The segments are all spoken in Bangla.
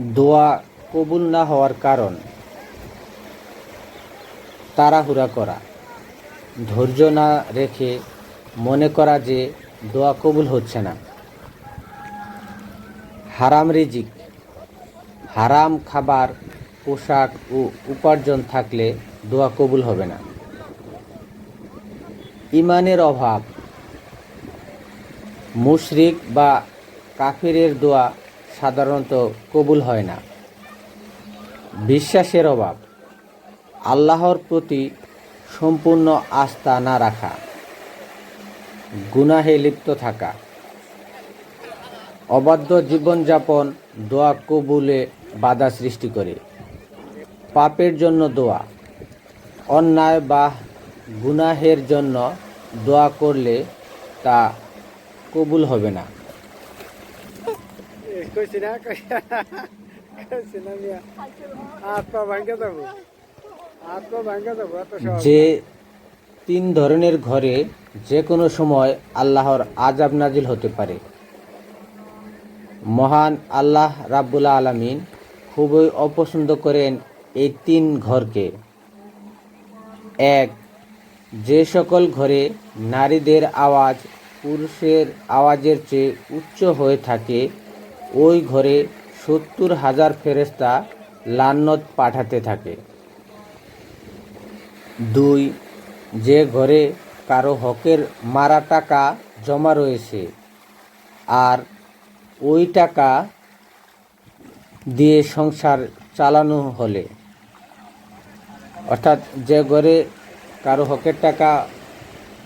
দোয়া কবুল না হওয়ার কারণ। তাড়াহুড়া করা। ধৈর্য না রেখে মনে করা যে দোয়া কবুল হচ্ছে না। হারাম রিজিক। হারাম খাবার, পোশাক ও উপার্জন থাকলে দোয়া কবুল হবে না। ইমানের অভাব। মুশরিক বা কাফিরের দোয়া সাধারণত কবুল হয় না। বিশ্বাসের অভাব। আল্লাহর প্রতি সম্পূর্ণ আস্থা না রাখা। গুনাহে লিপ্ত থাকা। অবাধ্য জীবনযাপন, দোয়া কবুলে বাধা সৃষ্টি করে। পাপের জন্য দোয়া। অন্যায় বা গুনাহের জন্য দোয়া করলে তা কবুল হবে না। যে তিন ধরনের ঘরে যে কোনো সময় আল্লাহর আজাব নাজিল হতে পারে। মহান আল্লাহ রাব্বুল আলামিন খুবই অপছন্দ করেন এই তিন ঘরকে। এক, যে সকল ঘরে নারীদের আওয়াজ পুরুষের আওয়াজের চেয়ে উচ্চ হয়ে থাকে ওই ঘরে সত্তর হাজার ফেরেস্তা লান্নত পাঠাতে থাকে। দুই, যে ঘরে কারও হকের মারা টাকা জমা রয়েছে আর ওই টাকা দিয়ে সংসার চালানো হলে। অর্থাৎ যে ঘরে কারও হকের টাকা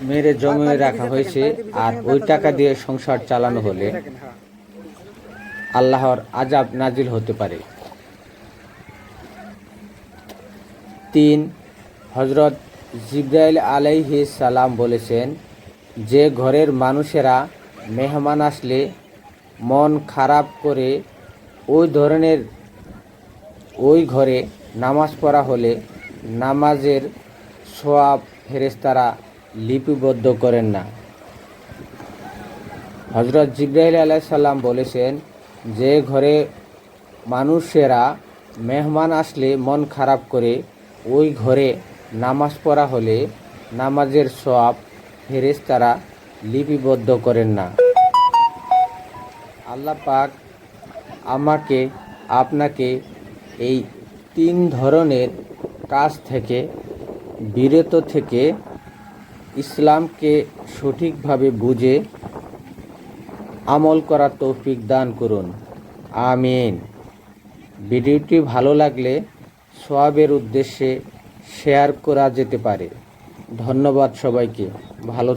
মেরে জমে রাখা হয়েছে আর ওই টাকা দিয়ে সংসার চালানো হলে। আল্লাহর আজাব নাজিল হতে পারে। তিন হজরত জিব্রাইল আলাইহি সালাম বলেছেন, যে ঘরের মানুষেরা মেহমান আসলে মন খারাপ করে ওই ধরনের ওই ঘরে নামাজ পড়া হলে নামাজের সোয়াব ফেরেস্তারা লিপিবদ্ধ করেন না। হজরত জিব্রাহিল আলাইসাল্লাম বলেছেন যে ঘরে মানুষেরা মেহমান আসলে মন খারাপ করে, ওই ঘরে নামাজ পড়া হলে নামাজের সব ফেরেশতারা লিপিবদ্ধ করেন না। আল্লাহ পাক আমাকে, আপনাকে এই তিন ধরনের কাজ থেকে, বিরত থেকে ইসলামকে সঠিকভাবে বুঝে আমল করার তৌফিক দান করুন। আমিন। ভিডিওটি ভালো লাগলে সোয়াবের উদ্দেশ্যে শেয়ার করা যেতে পারে। ধন্যবাদ সবাইকে। ভালো